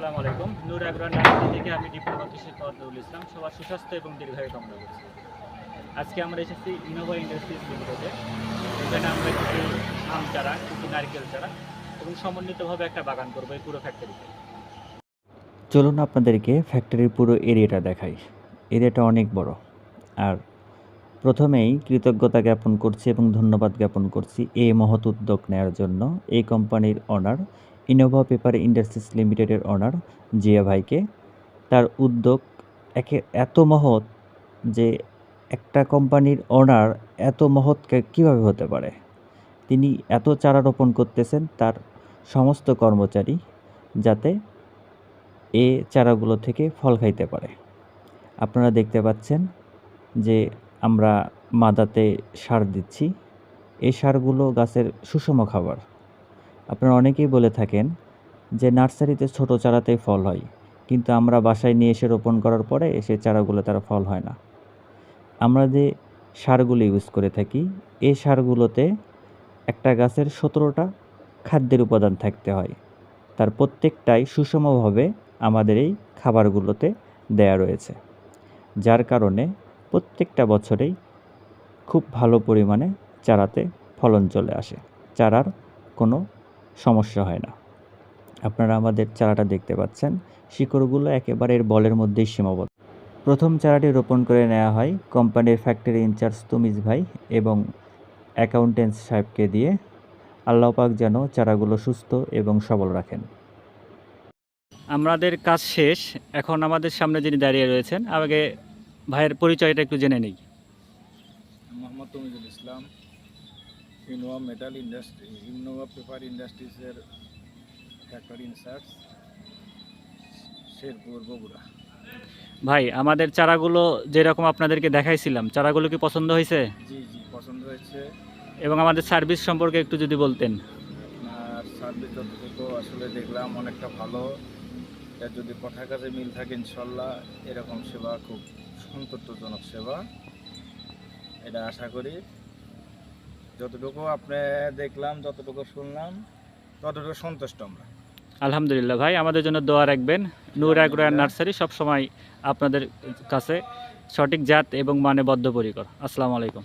আসসালামু আলাইকুম। নূর আগ্রহ নার্সারি থেকে আমি ডিপ্লোমা কৃষি ইসলাম, সবার সুস্বাস্থ্য এবং দীর্ঘায়ু কামনা করছি আজকে আমরা এসেছি ইনোভা ইন্ডাস্ট্রিজ লিমিটেডে এখানে আমরা কিছু আম চারা, কিছু নারকেল চারা এবং সমন্বিতভাবে একটা বাগান করব এই পুরো ফ্যাক্টরিতে চলুন আপনাদেরকে ফ্যাক্টরির পুরো এরিয়াটা দেখাই। এরিয়াটা অনেক বড়। আর প্রথমেই কৃতজ্ঞতা জ্ঞাপন করছি এবং ধন্যবাদ জ্ঞাপন করছি এই মহৎ উদ্যোগ নেওয়ার জন্য এই কোম্পানির অনার ইনোভা পেপার ইন্ডাস্ট্রিজ লিমিটেডের অনার জিয়া ভাইকে। তার উদ্যোগ একে এত মহৎ যে একটা কোম্পানির অনার এত মহৎ কীভাবে হতে পারে? তিনি এত চারা রোপণ করতেছেন তার সমস্ত কর্মচারী যাতে এ চারাগুলো থেকে ফল খাইতে পারে। আপনারা দেখতে পাচ্ছেন যে আমরা মাদাতে সার দিচ্ছি। এই সারগুলো গাছের সুষম খাবার। আপনারা অনেকেই বলে থাকেন যে নার্সারিতে ছোট চারাতেই ফল হয়, কিন্তু আমরা বাসায় নিয়ে এসে রোপণ করার পরে সেই চারাগুলো তারা ফল হয় না। আমরা যে সারগুলো ইউজ করে থাকি, এই সারগুলোতে একটা গাছের সতেরোটা খাদ্যের উপাদান থাকতে হয়। তার প্রত্যেকটাই সুষমভাবে আমাদের এই খাবারগুলোতে দেয়া রয়েছে, যার কারণে প্রত্যেকটা বছরেই খুব ভালো পরিমাণে চারাতে ফলন চলে আসে। চারার কোনো সমস্যা হয় না। আপনারা আমাদের চারাটা দেখতে পাচ্ছেন। শিকড়গুলো একেবারে এর বলের মধ্যেই সীমাবদ্ধ। প্রথম চারাটি রোপণ করে নেওয়া হয় কোম্পানির ফ্যাক্টরি ইনচার্জ তুমিজ ভাই এবং অ্যাকাউন্টেন্ট সাহেবকে দিয়ে। আল্লাহ পাক যেন চারাগুলো সুস্থ এবং সবল রাখেন। আমাদের কাজ শেষ। এখন আমাদের সামনে যিনি দাঁড়িয়ে রয়েছেন আগে ভাইয়ের পরিচয়টা একটু জেনে নেই। Mohammad Tamizul Islam. Innova metal industry Innova paper ইন্ডাস্ট্রিজের factory in charge Sherpur Bogura. ভাই আমাদের চারাগুলো যেরকম আপনাদেরকে দেখাইছিলাম চারাগুলো কি পছন্দ হয়েছে? জি জি পছন্দ হয়েছে। এবং আমাদের সার্ভিস সম্পর্কে একটু যদি বলতেন। আর সার্ভিস যতটুকু আসলে দেখলাম অনেকটা ভালো। এর যদি কথার কাছে মিল থাকে ইনশাল্লাহ এরকম সেবা খুব সন্তোষজনক সেবা। এটা আশা করি যতটুকু আপনি দেখলাম যতটুকু শুনলাম ততটুকু সন্তুষ্ট আমরা। আলহামদুলিল্লাহ ভাই আমাদের জন্য দোয়া রাখবেন। নূর অ্যাগ্রো অ্যান্ড নার্সারি সবসময় আপনাদের কাছে সঠিক জাত এবং মানে বদ্ধপরিকর আসসালামু আলাইকুম।